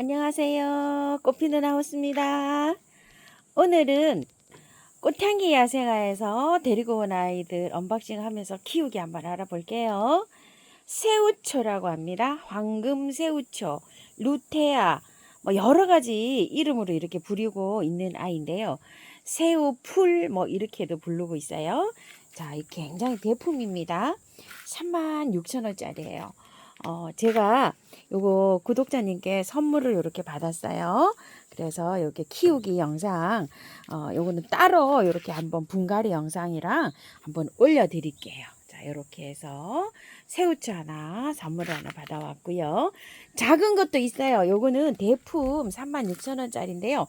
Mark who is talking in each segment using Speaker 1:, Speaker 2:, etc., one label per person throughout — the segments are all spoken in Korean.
Speaker 1: 안녕하세요. 꽃피는 하우스입니다. 오늘은 꽃향기 야생화에서 데리고 온 아이들 언박싱 하면서 키우기 한번 알아볼게요. 새우초라고 합니다. 황금 새우초, 루테아, 뭐 여러 가지 이름으로 이렇게 부르고 있는 아이인데요. 새우풀 뭐 이렇게도 부르고 있어요. 자, 이 굉장히 대품입니다. 36,000원짜리예요. 어, 제가 요거 구독자님께 선물을 이렇게 받았어요. 그래서 이렇게 키우기 영상, 어, 요거는 따로 이렇게 한번 분갈이 영상이랑 한번 올려드릴게요. 자, 이렇게 해서 새우추 하나, 선물을 하나 받아왔고요. 작은 것도 있어요. 요거는 대품 36,000원짜리인데요.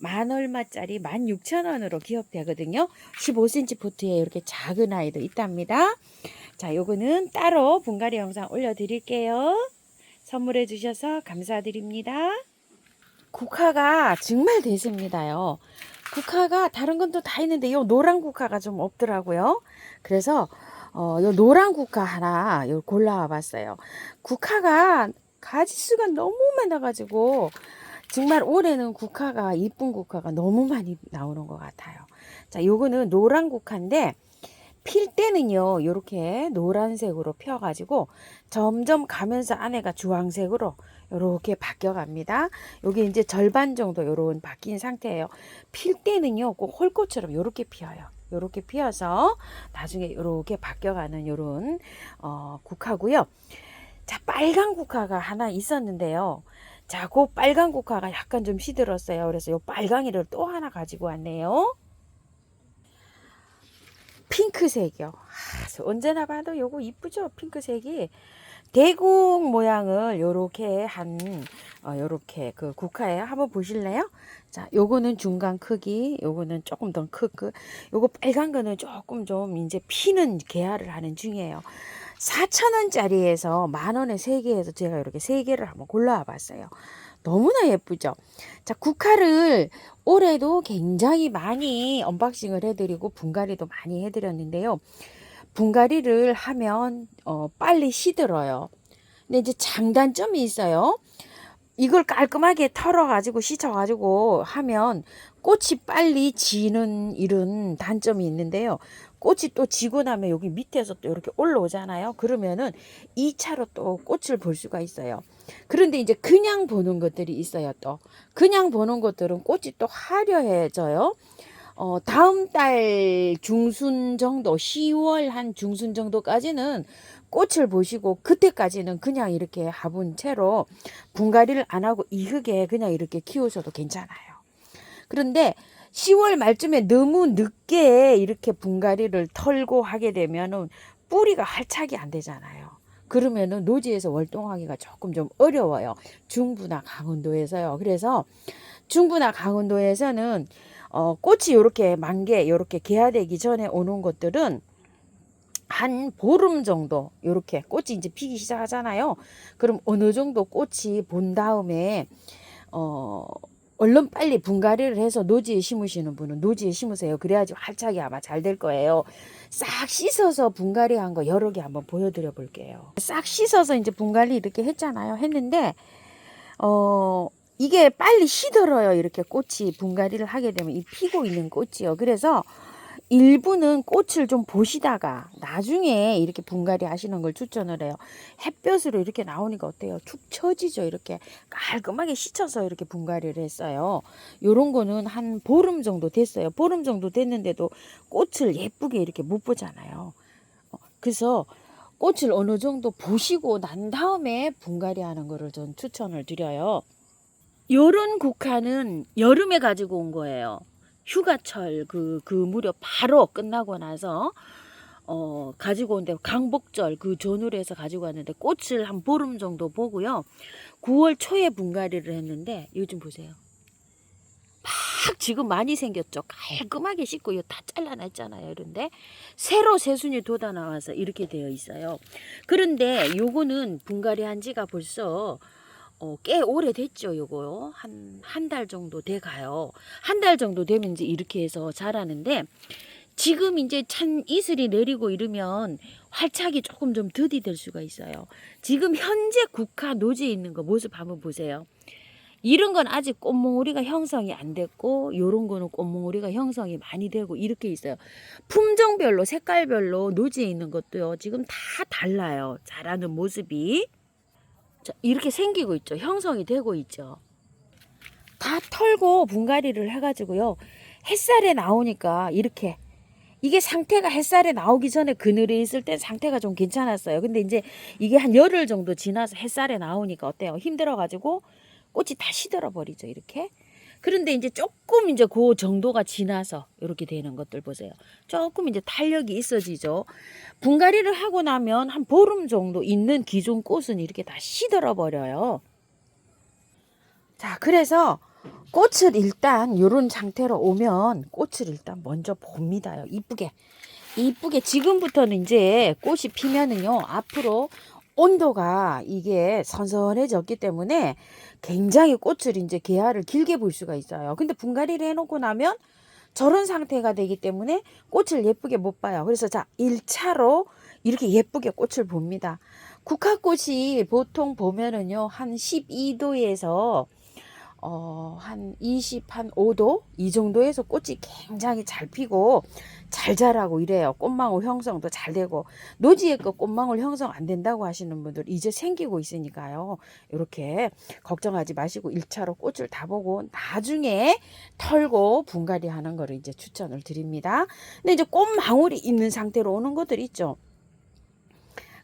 Speaker 1: 만 얼마짜리 16,000원으로 기억되거든요. 15cm 포트에 이렇게 작은 아이도 있답니다. 자, 요거는 따로 분갈이 영상 올려드릴게요. 선물해 주셔서 감사드립니다. 국화가 정말 대세입니다요. 국화가 다른 건 또 다 있는데 요 노란 국화가 좀 없더라고요. 그래서 어, 요 노란 국화 하나 요 골라와 봤어요. 국화가 가지수가 너무 많아가지고 정말 올해는 국화가 이쁜 국화가 너무 많이 나오는 것 같아요. 자, 요거는 노란 국화인데 필 때는요, 요렇게 노란색으로 펴가지고 점점 가면서 안에가 주황색으로 요렇게 바뀌어 갑니다. 요게 이제 절반 정도 요런 바뀐 상태예요. 필 때는요, 꼭 홀꽃처럼 요렇게 피어요. 요렇게 피어서 나중에 요렇게 바뀌어가는 요런, 어, 국화고요. 자, 빨간 국화가 하나 있었는데요. 자, 그 빨간 국화가 약간 좀 시들었어요. 그래서 요 빨강이를 또 하나 가지고 왔네요. 핑크색이요. 아, 언제나 봐도 요거 이쁘죠? 핑크색이. 대공 모양을 요렇게 한, 어, 요렇게 그 국화에 한번 보실래요? 자, 요거는 중간 크기, 요거는 조금 더 크고, 요거 빨간 거는 조금 좀 이제 피는 개화를 하는 중이에요. 4,000원짜리에서 만원에 3개에서 제가 이렇게 3개를 한번 골라와 봤어요. 너무나 예쁘죠? 자, 국화를 올해도 굉장히 많이 언박싱을 해드리고 분갈이도 많이 해드렸는데요. 분갈이를 하면 어, 빨리 시들어요. 근데 이제 장단점이 있어요. 이걸 깔끔하게 털어가지고 씻어가지고 하면 꽃이 빨리 지는 이런 단점이 있는데요. 꽃이 또 지고 나면 여기 밑에서 또 이렇게 올라오잖아요. 그러면은 2차로 또 꽃을 볼 수가 있어요. 그런데 이제 그냥 보는 것들이 있어요. 또 그냥 보는 것들은 꽃이 또 화려해져요. 어, 다음 달 중순 정도, 10월 한 중순 정도까지는 꽃을 보시고 그때까지는 그냥 이렇게 화분 채로 분갈이를 안 하고 이흙에 그냥 이렇게 키우셔도 괜찮아요. 그런데 10월 말쯤에 너무 늦게 이렇게 분갈이를 털고 하게 되면은 뿌리가 활착이 안 되잖아요. 그러면은 노지에서 월동하기가 조금 좀 어려워요. 중부나 강원도에서요. 그래서 중부나 강원도에서는 어, 꽃이 요렇게 만개, 요렇게 개화되기 전에 오는 것들은 한 보름 정도 요렇게 꽃이 이제 피기 시작하잖아요. 그럼 어느 정도 꽃이 본 다음에 어 얼른 빨리 분갈이를 해서 노지에 심으시는 분은 노지에 심으세요. 그래야지 활착이 아마 잘 될 거예요. 싹 씻어서 분갈이 한 거 여러 개 한번 보여드려 볼게요. 싹 씻어서 이제 분갈이 이렇게 했잖아요. 했는데 어 이게 빨리 시들어요. 이렇게 꽃이 분갈이를 하게 되면 이 피고 있는 꽃이요. 그래서 일부는 꽃을 좀 보시다가 나중에 이렇게 분갈이 하시는 걸 추천을 해요. 햇볕으로 이렇게 나오니까 어때요? 축 처지죠. 이렇게 깔끔하게 씻어서 이렇게 분갈이를 했어요. 요런 거는 한 보름 정도 됐어요. 보름 정도 됐는데도 꽃을 예쁘게 이렇게 못 보잖아요. 어, 그래서 꽃을 어느 정도 보시고 난 다음에 분갈이 하는 거를 전 추천을 드려요. 요런 국화는 여름에 가지고 온 거예요. 휴가철 그, 그 무렵 바로 끝나고 나서 어, 가지고 온데 강복절 그 전후로 해서 가지고 왔는데 꽃을 한 보름 정도 보고요. 9월 초에 분갈이를 했는데 요즘 보세요. 막 지금 많이 생겼죠. 깔끔하게 씻고 이거 다 잘라냈잖아요. 그런데 새로 새순이 돋아 나와서 이렇게 되어 있어요. 그런데 요거는 분갈이 한 지가 벌써 어, 꽤 오래됐죠, 요거. 한, 한 달 정도 돼 가요. 한 달 정도 되면 이제 이렇게 해서 자라는데, 지금 이제 찬 이슬이 내리고 이러면 활착이 조금 좀 더디될 수가 있어요. 지금 현재 국화 노지에 있는 거 모습 한번 보세요. 이런 건 아직 꽃몽우리가 형성이 안 됐고 요런 거는 꽃몽우리가 형성이 많이 되고 이렇게 있어요. 품종별로 색깔별로 노지에 있는 것도요. 지금 다 달라요. 자라는 모습이. 자, 이렇게 생기고 있죠. 형성이 되고 있죠. 다 털고 분갈이를 해가지고요. 햇살에 나오니까 이렇게 이게 상태가 햇살에 나오기 전에 그늘에 있을 땐 상태가 좀 괜찮았어요. 근데 이제 이게 한 열흘 정도 지나서 햇살에 나오니까 어때요? 힘들어가지고 꽃이 다 시들어 버리죠. 이렇게. 그런데 이제 조금 이제 그 정도가 지나서 이렇게 되는 것들 보세요. 조금 이제 탄력이 있어지죠. 분갈이를 하고 나면 한 보름 정도 있는 기존 꽃은 이렇게 다 시들어 버려요. 자, 그래서 꽃을 일단 요런 상태로 오면 꽃을 일단 먼저 봅니다요. 이쁘게. 이쁘게 지금부터는 이제 꽃이 피면은요. 앞으로 온도가 이게 선선해졌기 때문에 굉장히 꽃을 이제 개화를 길게 볼 수가 있어요. 근데 분갈이를 해놓고 나면 저런 상태가 되기 때문에 꽃을 예쁘게 못 봐요. 그래서 자, 1차로 이렇게 예쁘게 꽃을 봅니다. 국화꽃이 보통 보면은요, 한 12도에서 어, 한 20, 한 5도? 이 정도에서 꽃이 굉장히 잘 피고 잘 자라고 이래요. 꽃망울 형성도 잘 되고. 노지에 거 꽃망울 형성 안 된다고 하시는 분들 이제 생기고 있으니까요. 이렇게 걱정하지 마시고 1차로 꽃을 다 보고 나중에 털고 분갈이 하는 거를 이제 추천을 드립니다. 근데 이제 꽃망울이 있는 상태로 오는 것들 있죠.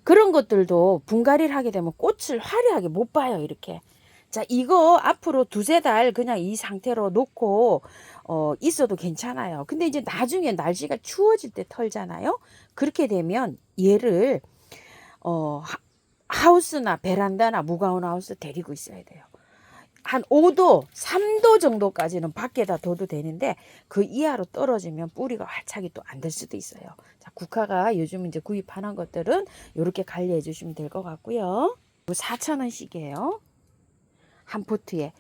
Speaker 1: 그런 것들도 분갈이를 하게 되면 꽃을 화려하게 못 봐요. 이렇게. 자, 이거 앞으로 두세 달 그냥 이 상태로 놓고 어, 있어도 괜찮아요. 근데 이제 나중에 날씨가 추워질 때 털잖아요. 그렇게 되면 얘를 어, 하- 하우스나 베란다나 무가온 하우스 데리고 있어야 돼요. 한 5도, 3도 정도까지는 밖에다 둬도 되는데 그 이하로 떨어지면 뿌리가 활착이 또 안 될 수도 있어요. 자, 국화가 요즘 이제 구입하는 것들은 이렇게 관리해 주시면 될 것 같고요. 4,000원씩이에요. 한 포트에.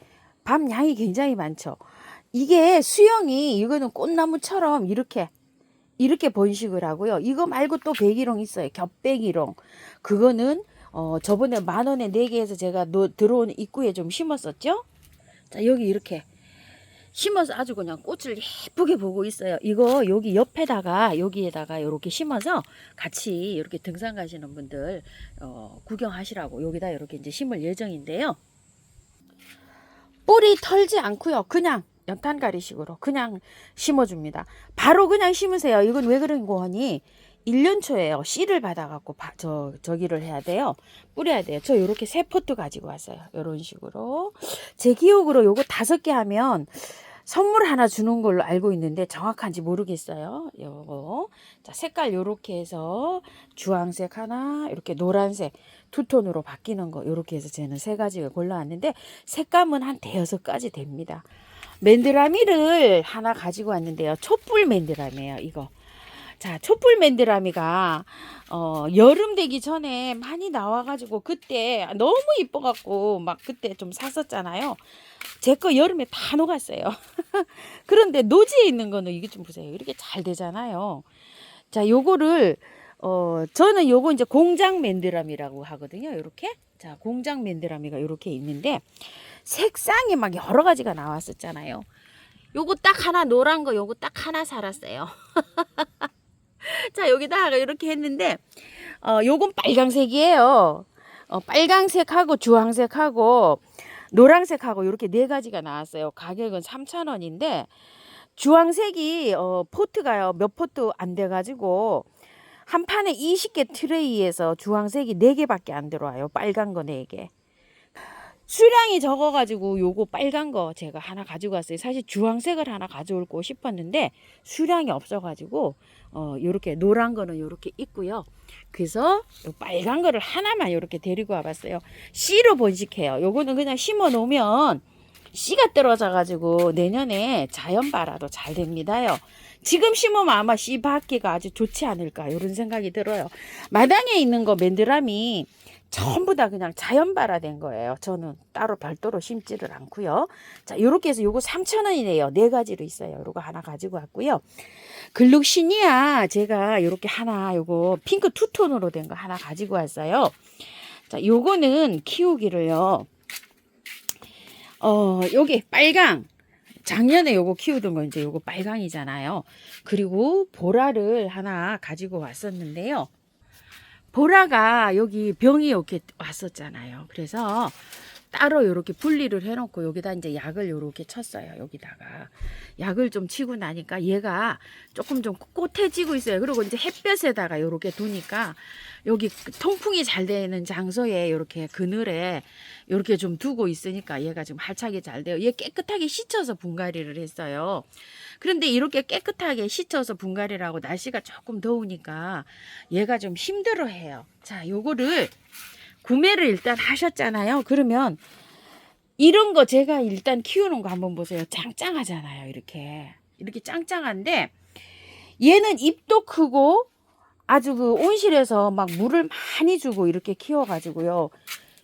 Speaker 1: 밤 양이 굉장히 많죠. 이게 수영이 이거는 꽃나무처럼 이렇게 이렇게 번식을 하고요. 이거 말고 또 백일홍 있어요. 겹백일홍. 그거는 어 저번에 만 원에 네 개에서 제가 노, 들어온 입구에 좀 심었었죠. 자 여기 이렇게 심어서 아주 그냥 꽃을 예쁘게 보고 있어요. 이거 여기 옆에다가 여기에다가 이렇게 심어서 같이 이렇게 등산 가시는 분들 어, 구경하시라고 여기다 이렇게 이제 심을 예정인데요. 뿌리 털지 않고요. 그냥 연탄가리식으로 그냥 심어줍니다. 바로 그냥 심으세요. 이건 왜 그런 거 하니? 1년 초에요. 씨를 받아갖고 바- 저, 저기를 해야 돼요. 뿌려야 돼요. 저 요렇게 세 포트 가지고 왔어요. 요런 식으로. 제 기억으로 요거 다섯 개 하면 선물 하나 주는 걸로 알고 있는데 정확한지 모르겠어요. 요거. 자, 색깔 요렇게 해서 주황색 하나, 이렇게 노란색 두 톤으로 바뀌는 거 요렇게 해서 저는 세 가지를 골라왔는데 색감은 한 대여섯 가지 됩니다. 맨드라미를 하나 가지고 왔는데요. 촛불 맨드라미예요, 이거. 자, 촛불 맨드라미가 어, 여름 되기 전에 많이 나와가지고 그때 너무 이뻐갖고 막 그때 좀 샀었잖아요. 제 거 여름에 다 녹았어요. 그런데 노지에 있는 거는 이게 좀 보세요. 이렇게 잘 되잖아요. 자, 요거를 어, 저는 요거 이제 공장 맨드라미라고 하거든요. 요렇게. 자, 공장 맨드라미가 요렇게 있는데 색상이 막 여러 가지가 나왔었잖아요. 요거 딱 하나 노란 거 요거 딱 하나 살았어요. 자, 여기다가 이렇게 했는데 어, 요건 빨강색이에요. 어, 빨강색하고 주황색하고 노란색하고 이렇게 네 가지가 나왔어요. 가격은 3,000원인데 주황색이 어, 포트가요. 몇 포트 안 돼 가지고 한 판에 20개 트레이에서 주황색이 4개밖에 안 들어와요. 빨간 거 4개. 수량이 적어가지고 요거 빨간 거 제가 하나 가지고 왔어요. 사실 주황색을 하나 가져올고 싶었는데 수량이 없어가지고 어 요렇게 노란 거는 요렇게 있고요. 그래서 요 빨간 거를 하나만 요렇게 데리고 와봤어요. 씨로 번식해요. 요거는 그냥 심어 놓으면 씨가 떨어져가지고 내년에 자연 발화도 잘 됩니다요. 지금 심으면 아마 씨 받기가 아주 좋지 않을까 이런 생각이 들어요. 마당에 있는 거 맨드람이 전부 다 그냥 자연 발화된 거예요. 저는 따로 별도로 심지를 않고요. 자, 요렇게 해서 요거 3,000원이네요. 네 가지로 있어요. 요거 하나 가지고 왔고요. 글룩시니아 제가 요렇게 하나 요거 핑크 투톤으로 된 거 하나 가지고 왔어요. 자, 요거는 키우기를요. 어, 여기 빨강. 작년에 요거 키우던 거 이제 요거 빨강이잖아요. 그리고 보라를 하나 가지고 왔었는데요. 보라가 여기 병이 이렇게 왔었잖아요. 그래서 따로 이렇게 분리를 해놓고 여기다 이제 약을 이렇게 쳤어요. 여기다가 약을 좀 치고 나니까 얘가 조금 좀 꼿해지고 있어요. 그리고 이제 햇볕에다가 이렇게 두니까 여기 통풍이 잘 되는 장소에 이렇게 그늘에 이렇게 좀 두고 있으니까 얘가 지금 활착이 잘 돼요. 얘 깨끗하게 씻어서 분갈이를 했어요. 그런데 이렇게 깨끗하게 씻어서 분갈이를 하고 날씨가 조금 더우니까 얘가 좀 힘들어해요. 자, 요거를 구매를 일단 하셨잖아요. 그러면 이런 거 제가 일단 키우는 거 한번 보세요. 짱짱하잖아요. 이렇게. 이렇게 짱짱한데 얘는 입도 크고 아주 그 온실에서 막 물을 많이 주고 이렇게 키워가지고요.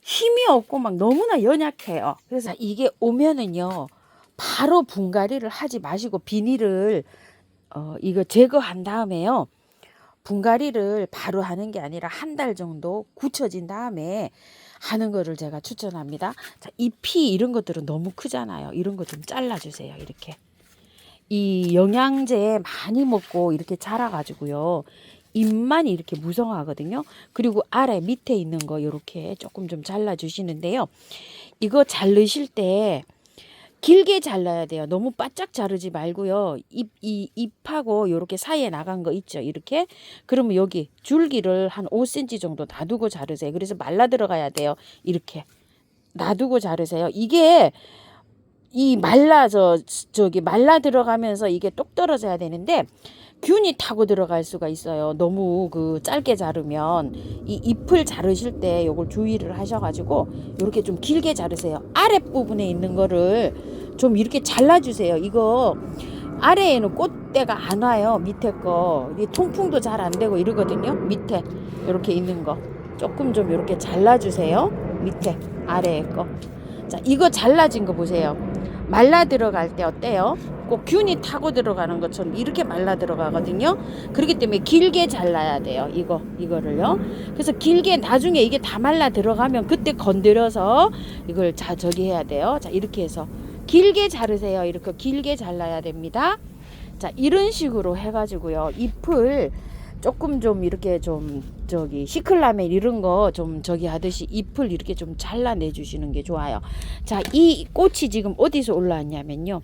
Speaker 1: 힘이 없고 막 너무나 연약해요. 그래서 이게 오면은요. 바로 분갈이를 하지 마시고 비닐을 어, 이거 제거한 다음에요. 분갈이를 바로 하는 게 아니라 한 달 정도 굳혀진 다음에 하는 거를 제가 추천합니다. 자, 잎이 이런 것들은 너무 크잖아요. 이런 거 좀 잘라주세요. 이렇게. 이 영양제 많이 먹고 이렇게 자라가지고요. 잎만 이렇게 무성하거든요. 그리고 아래 밑에 있는 거 이렇게 조금 좀 잘라주시는데요. 이거 자르실 때 길게 잘라야 돼요. 너무 바짝 자르지 말고요. 잎, 이 잎하고 요렇게 사이에 나간 거 있죠. 이렇게. 그러면 여기 줄기를 한 5cm 정도 놔두고 자르세요. 그래서 말라 들어가야 돼요. 이렇게. 놔두고 자르세요. 이게 이 말라서 저기 말라 들어가면서 이게 똑 떨어져야 되는데 균이 타고 들어갈 수가 있어요. 너무 그 짧게 자르면 이 잎을 자르실 때 요걸 주의를 하셔가지고 이렇게 좀 길게 자르세요. 아랫 부분에 있는 거를 좀 이렇게 잘라주세요. 이거 아래에는 꽃대가 안 와요. 밑에 거 통풍도 잘 안 되고 이러거든요. 밑에 이렇게 있는 거 조금 좀 이렇게 잘라주세요. 밑에 아래에 거. 자 이거 잘라진 거 보세요. 말라 들어갈 때 어때요? 꼭 균이 타고 들어가는 것처럼 이렇게 말라 들어가거든요. 그렇기 때문에 길게 잘라야 돼요. 이거 이거를요. 그래서 길게 나중에 이게 다 말라 들어가면 그때 건드려서 이걸 자 저기 해야 돼요. 자 이렇게 해서 길게 자르세요. 이렇게 길게 잘라야 됩니다. 자 이런 식으로 해가지고요. 잎을 조금 좀 이렇게 좀 저기 시클라멘 이런 거 좀 저기 하듯이 잎을 이렇게 좀 잘라내 주시는 게 좋아요. 자, 이 꽃이 지금 어디서 올라왔냐면요.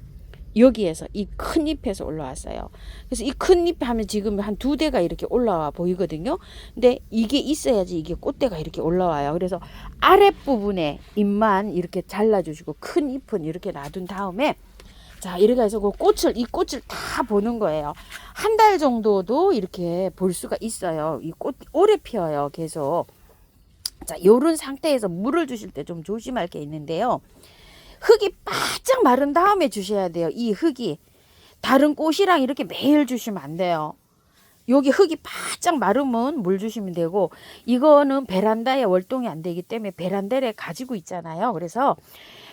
Speaker 1: 여기에서 이 큰 잎에서 올라왔어요. 그래서 이 큰 잎 하면 지금 한 두 대가 이렇게 올라와 보이거든요. 근데 이게 있어야지 이게 꽃대가 이렇게 올라와요. 그래서 아랫부분에 잎만 이렇게 잘라주시고 큰 잎은 이렇게 놔둔 다음에 자, 이렇게 해서 그 꽃을, 이 꽃을 다 보는 거예요. 한 달 정도도 이렇게 볼 수가 있어요. 이 꽃 오래 피어요, 계속. 자, 요런 상태에서 물을 주실 때 좀 조심할 게 있는데요. 흙이 바짝 마른 다음에 주셔야 돼요. 이 흙이. 다른 꽃이랑 이렇게 매일 주시면 안 돼요. 여기 흙이 바짝 마르면 물 주시면 되고 이거는 베란다에 월동이 안 되기 때문에 베란다에 가지고 있잖아요. 그래서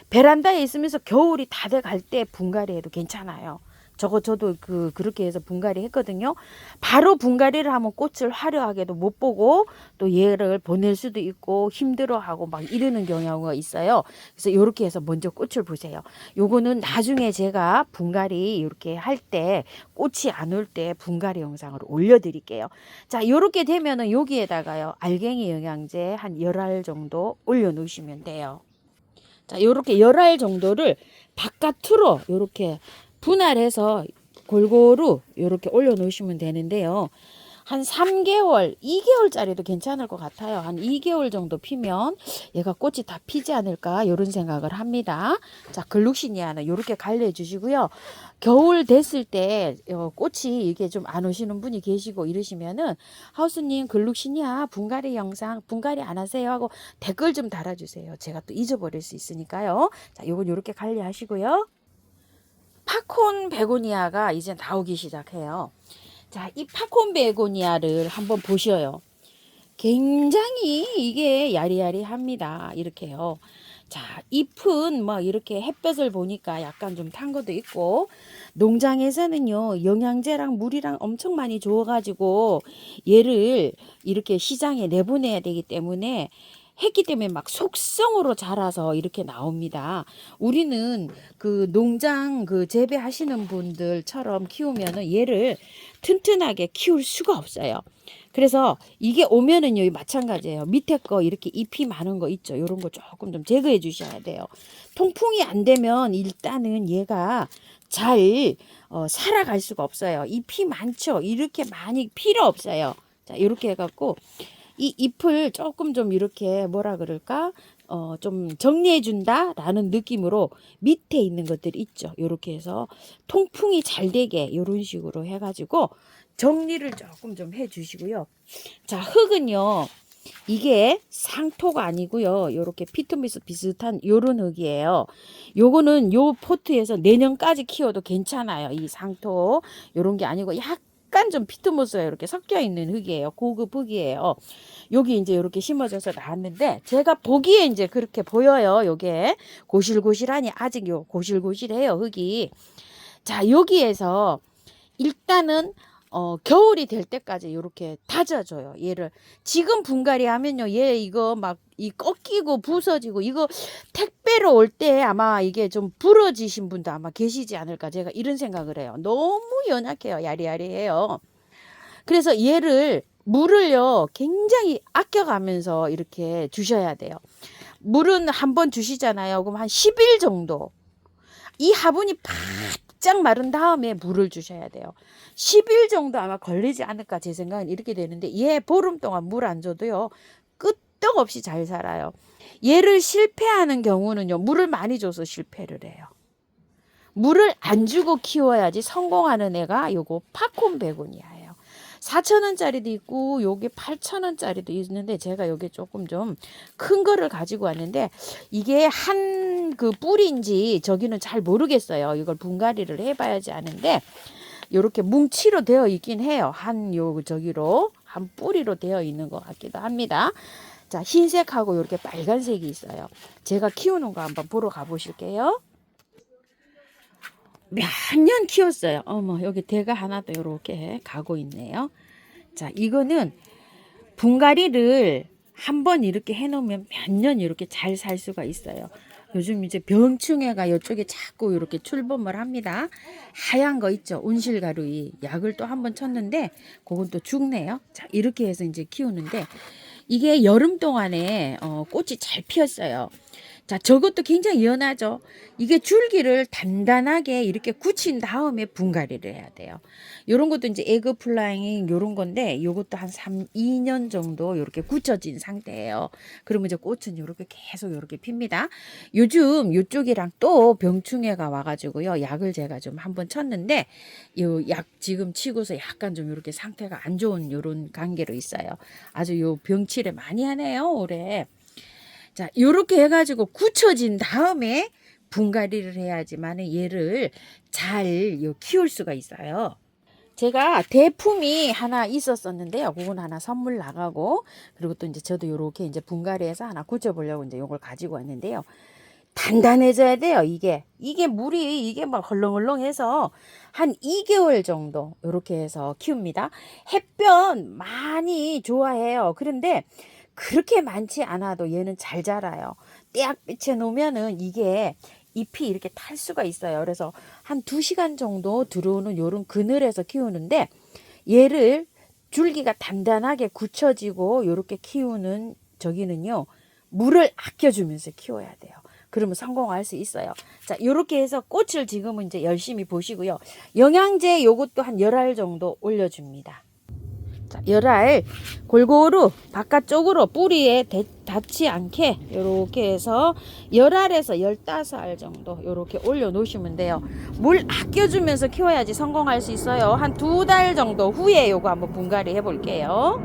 Speaker 1: 베란다에 있으면서 겨울이 다 돼 갈 때 분갈이 해도 괜찮아요. 저거 저도 그 그렇게 해서 분갈이 했거든요. 바로 분갈이를 하면 꽃을 화려하게도 못 보고 또 얘를 보낼 수도 있고 힘들어하고 막 이러는 경우가 있어요. 그래서 이렇게 해서 먼저 꽃을 보세요. 요거는 나중에 제가 분갈이 이렇게 할 때 꽃이 안 올 때 분갈이 영상을 올려드릴게요. 자, 요렇게 되면은 여기에다가요 알갱이 영양제 한 열 알 정도 올려 놓으시면 돼요. 자, 요렇게 열 알 정도를 바깥으로 요렇게 분할해서 골고루 이렇게 올려 놓으시면 되는데요. 한 3개월, 2개월짜리도 괜찮을 것 같아요. 한 2개월 정도 피면 얘가 꽃이 다 피지 않을까 이런 생각을 합니다. 자, 글룩시니아는 이렇게 관리해 주시고요. 겨울 됐을 때 어, 꽃이 이게 좀 안 오시는 분이 계시고 이러시면은 하우스님 글룩시니아 분갈이 영상 분갈이 안 하세요 하고 댓글 좀 달아주세요. 제가 또 잊어버릴 수 있으니까요. 자, 요건 이렇게 관리하시고요. 팝콘 베고니아가 이제 나오기 시작해요. 자, 이 팝콘 베고니아를 한번 보셔요. 굉장히 이게 야리야리합니다. 이렇게요. 자, 잎은 뭐 이렇게 햇볕을 보니까 약간 좀 탄 것도 있고, 농장에서는요, 영양제랑 물이랑 엄청 많이 줘가지고, 얘를 이렇게 시장에 내보내야 되기 때문에, 했기 때문에 막 속성으로 자라서 이렇게 나옵니다. 우리는 그 농장 그 재배하시는 분들처럼 키우면은 얘를 튼튼하게 키울 수가 없어요. 그래서 이게 오면은요 마찬가지예요. 밑에 거 이렇게 잎이 많은 거 있죠. 요런 거 조금 좀 제거해 주셔야 돼요. 통풍이 안 되면 일단은 얘가 잘 어, 살아갈 수가 없어요. 잎이 많죠. 이렇게 많이 필요 없어요. 자 이렇게 해갖고 이 잎을 조금 좀 이렇게 뭐라 그럴까 어 좀 정리해 준다라는 느낌으로 밑에 있는 것들이 있죠. 요렇게 해서 통풍이 잘 되게 요런 식으로 해 가지고 정리를 조금 좀 해 주시고요. 자 흙은요. 이게 상토가 아니고요. 요렇게 피트미스 비슷한 요런 흙이에요. 요거는 요 포트에서 내년까지 키워도 괜찮아요. 이 상토 요런 게 아니고 약 간좀 피트모스가 이렇게 섞여 있는 흙이에요. 고급 흙이에요. 여기 이제 이렇게 심어져서 나왔는데 제가 보기에 이제 그렇게 보여요. 요게 고실고실하니 아직 요 고실고실해요. 흙이. 자, 여기에서 일단은 어, 겨울이 될 때까지 이렇게 다져줘요. 얘를 지금 분갈이 하면요, 얘 이거 막 이 꺾이고 부서지고 이거 택 배로 올 때 아마 이게 좀 부러지신 분도 아마 계시지 않을까 제가 이런 생각을 해요. 너무 연약해요, 야리야리해요. 그래서 얘를 물을요 굉장히 아껴가면서 이렇게 주셔야 돼요. 물은 한 번 주시잖아요. 그럼 한 10일 정도. 이 화분이 바짝 마른 다음에 물을 주셔야 돼요. 10일 정도 아마 걸리지 않을까 제 생각은 이렇게 되는데 얘 보름 동안 물 안 줘도요 끄떡없이 잘 살아요. 얘를 실패하는 경우는요 물을 많이 줘서 실패를 해요. 물을 안 주고 키워야지 성공하는 애가 요거 팝콘 베고니아예요. 4천원짜리도 있고 요게 8천원짜리도 있는데 제가 요게 조금 좀 큰 거를 가지고 왔는데 이게 한 그 뿌리인지 저기는 잘 모르겠어요. 이걸 분갈이를 해 봐야지 아는데 요렇게 뭉치로 되어 있긴 해요. 한 요 저기로 한 뿌리로 되어 있는 것 같기도 합니다. 자 흰색하고 이렇게 빨간색이 있어요. 제가 키우는 거 한번 보러 가보실게요. 몇 년 키웠어요. 어머 여기 대가 하나도 이렇게 가고 있네요. 자 이거는 분갈이를 한 번 이렇게 해놓으면 몇 년 이렇게 잘 살 수가 있어요. 요즘 이제 병충해가 이쪽에 자꾸 이렇게 출범을 합니다. 하얀 거 있죠. 온실가루이 약을 또 한 번 쳤는데 그건 또 죽네요. 자 이렇게 해서 이제 키우는데 이게 여름 동안에 어, 꽃이 잘 피었어요. 자, 저것도 굉장히 연하죠. 이게 줄기를 단단하게 이렇게 굳힌 다음에 분갈이를 해야 돼요. 요런 것도 이제 에그 플라잉 요런 건데 요것도 한 3, 2년 정도 이렇게 굳혀진 상태예요. 그러면 이제 꽃은 요렇게 계속 요렇게 핍니다. 요즘 요쪽이랑 또 병충해가 와 가지고요. 약을 제가 좀 한번 쳤는데 요 약 지금 치고서 약간 좀 이렇게 상태가 안 좋은 요런 관계로 있어요. 아주 요 병치레 많이 하네요. 올해. 자, 요렇게 해가지고 굳혀진 다음에 분갈이를 해야지만 얘를 잘요 키울 수가 있어요. 제가 대품이 하나 있었었는데요. 그건 하나 선물 나가고 그리고 또 이제 저도 요렇게 이제 분갈이해서 하나 굳혀 보려고 이제 요걸 가지고 왔는데요. 단단해져야 돼요. 이게 이게 물이 이게 막 헐렁헐렁해서 한 2개월 정도 이렇게 해서 키웁니다. 햇볕 많이 좋아해요. 그런데 그렇게 많지 않아도 얘는 잘 자라요. 떼약빛에 놓으면은 이게 잎이 이렇게 탈 수가 있어요. 그래서 한 2시간 정도 들어오는 요런 그늘에서 키우는데 얘를 줄기가 단단하게 굳혀지고 요렇게 키우는 저기는요. 물을 아껴주면서 키워야 돼요. 그러면 성공할 수 있어요. 자, 요렇게 해서 꽃을 지금은 이제 열심히 보시고요. 영양제 요것도 한 열 알 정도 올려줍니다. 자, 열알 골고루 바깥쪽으로 뿌리에 대, 닿지 않게 요렇게 해서 열알에서 열다섯 알 정도 요렇게 올려 놓으시면 돼요. 물 아껴주면서 키워야지 성공할 수 있어요. 한 두 달 정도 후에 요거 한번 분갈이 해볼게요.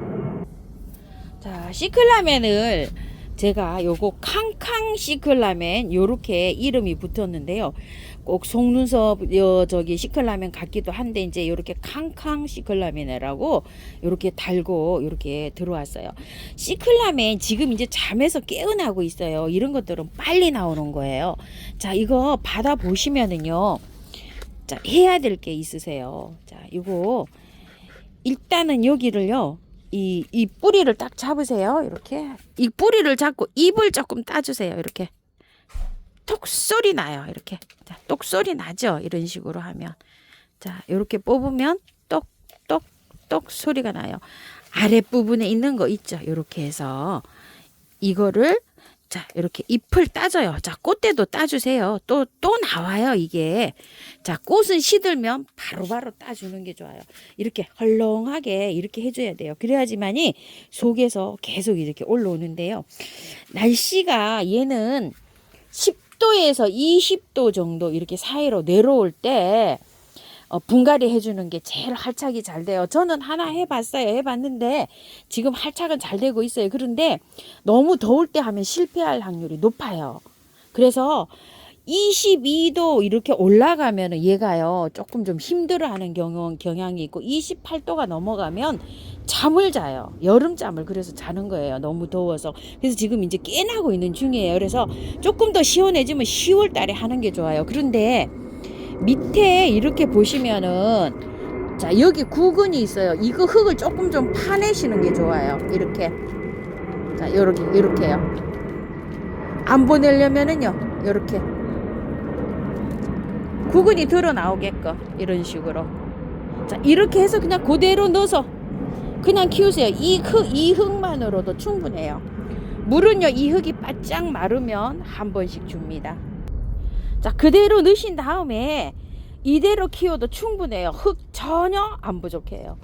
Speaker 1: 자, 시클라멘을 제가 요거 캉캉 시클라멘 요렇게 이름이 붙었는데요. 꼭 속눈썹 요 저기 시클라멘 같기도 한데 이제 요렇게 캉캉 시클라멘이라고 요렇게 달고 요렇게 들어왔어요. 시클라멘 지금 이제 잠에서 깨어나고 있어요. 이런 것들은 빨리 나오는 거예요. 자, 이거 받아 보시면은요. 자, 해야 될 게 있으세요. 자, 이거 일단은 여기를요. 이, 이 뿌리를 딱 잡으세요. 이렇게. 이 뿌리를 잡고 잎을 조금 따주세요. 이렇게. 톡 소리 나요. 이렇게. 자, 똑 소리 나죠. 이런 식으로 하면. 자, 이렇게 뽑으면 똑, 똑, 똑 소리가 나요. 아랫부분에 있는 거 있죠. 이렇게 해서 이거를 자, 이렇게 잎을 따줘요. 자, 꽃대도 따주세요. 또, 또 나와요, 이게. 자, 꽃은 시들면 바로 바로 따주는 게 좋아요. 이렇게 헐렁하게 이렇게 해줘야 돼요. 그래야지만이 속에서 계속 이렇게 올라오는데요. 날씨가 얘는 10 도에서 20도 정도 이렇게 사이로 내려올 때 어, 분갈이 해주는 게 제일 활착이 잘 돼요. 저는 하나 해봤어요. 해봤는데 지금 활착은 잘 되고 있어요. 그런데 너무 더울 때 하면 실패할 확률이 높아요. 그래서 22도 이렇게 올라가면 얘가요 조금 좀 힘들어하는 경향, 경향이 있고 28도가 넘어가면 잠을 자요. 여름잠을 그래서 자는 거예요. 너무 더워서. 그래서 지금 이제 깨나고 있는 중이에요. 그래서 조금 더 시원해지면 10월 달에 하는 게 좋아요. 그런데 밑에 이렇게 보시면은 자 여기 구근이 있어요. 이거 흙을 조금 좀 파내시는 게 좋아요. 이렇게. 자 이렇게 이렇게요. 안 보내려면은요 이렇게. 구근이 드러 나오게끔 이런 식으로. 자 이렇게 해서 그냥 그대로 넣어서 그냥 키우세요. 이 흙 이 흙만으로도 충분해요. 물은요 이 흙이 바짝 마르면 한 번씩 줍니다. 자 그대로 넣으신 다음에 이대로 키워도 충분해요. 흙 전혀 안 부족해요.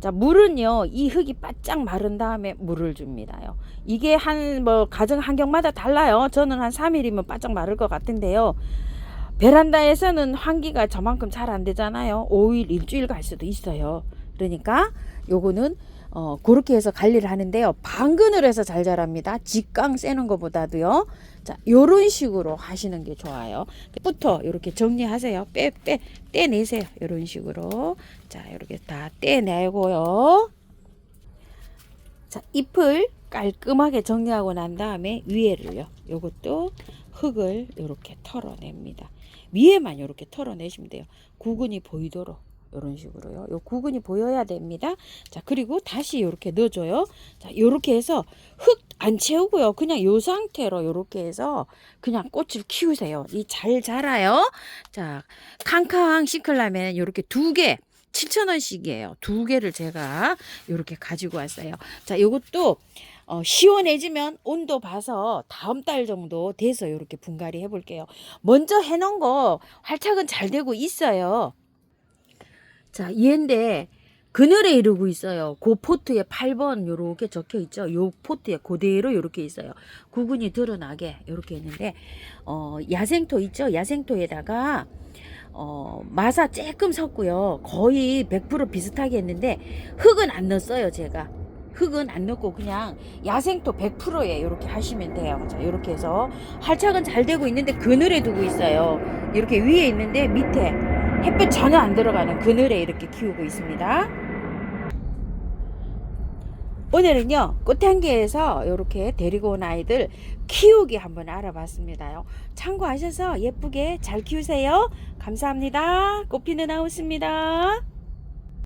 Speaker 1: 자 물은요 이 흙이 바짝 마른 다음에 물을 줍니다요. 이게 한 뭐 가정 환경마다 달라요. 저는 한 3일이면 바짝 마를 것 같은데요. 베란다에서는 환기가 저만큼 잘 안 되잖아요. 5일 일주일 갈 수도 있어요. 그러니까 요거는 어, 그렇게 해서 관리를 하는데요. 방근을 해서 잘 자랍니다. 직강 쐬는 것보다도요. 자, 요런 식으로 하시는 게 좋아요. 부터 이렇게 정리하세요. 빼, 빼, 떼내세요. 요런 식으로. 자, 이렇게 다 떼내고요. 자, 잎을 깔끔하게 정리하고 난 다음에 위에를요. 요것도 흙을 이렇게 털어냅니다. 위에만 이렇게 털어내시면 돼요. 구근이 보이도록. 이런 식으로요. 요 구근이 보여야 됩니다. 자, 그리고 다시 이렇게 넣어줘요. 자, 요렇게 해서 흙 안 채우고요. 그냥 요 상태로 요렇게 해서 그냥 꽃을 키우세요. 이 잘 자라요. 자, 캉캉 시클라면 요렇게 두 개. 7,000원씩이에요. 두 개를 제가 요렇게 가지고 왔어요. 자, 요것도 어, 시원해지면 온도 봐서 다음 달 정도 돼서 요렇게 분갈이 해볼게요. 먼저 해놓은 거 활착은 잘 되고 있어요. 자, 얘인데 그늘에 이루고 있어요. 그 포트에 8번 요렇게 적혀 있죠. 요 포트에 그대로 요렇게 있어요. 구근이 드러나게 요렇게 있는데 어, 야생토 있죠. 야생토에다가 어, 마사 조금 섞고요. 거의 100% 비슷하게 했는데 흙은 안 넣었어요, 제가. 흙은 안 넣고 그냥 야생토 100%에 이렇게 하시면 돼요. 자, 이렇게 해서 활착은 잘 되고 있는데 그늘에 두고 있어요. 이렇게 위에 있는데 밑에 햇볕 전혀 안 들어가는 그늘에 이렇게 키우고 있습니다. 오늘은요 꽃향기에서 이렇게 데리고 온 아이들 키우기 한번 알아봤습니다요. 참고하셔서 예쁘게 잘 키우세요. 감사합니다. 꽃피는 하우스입니다.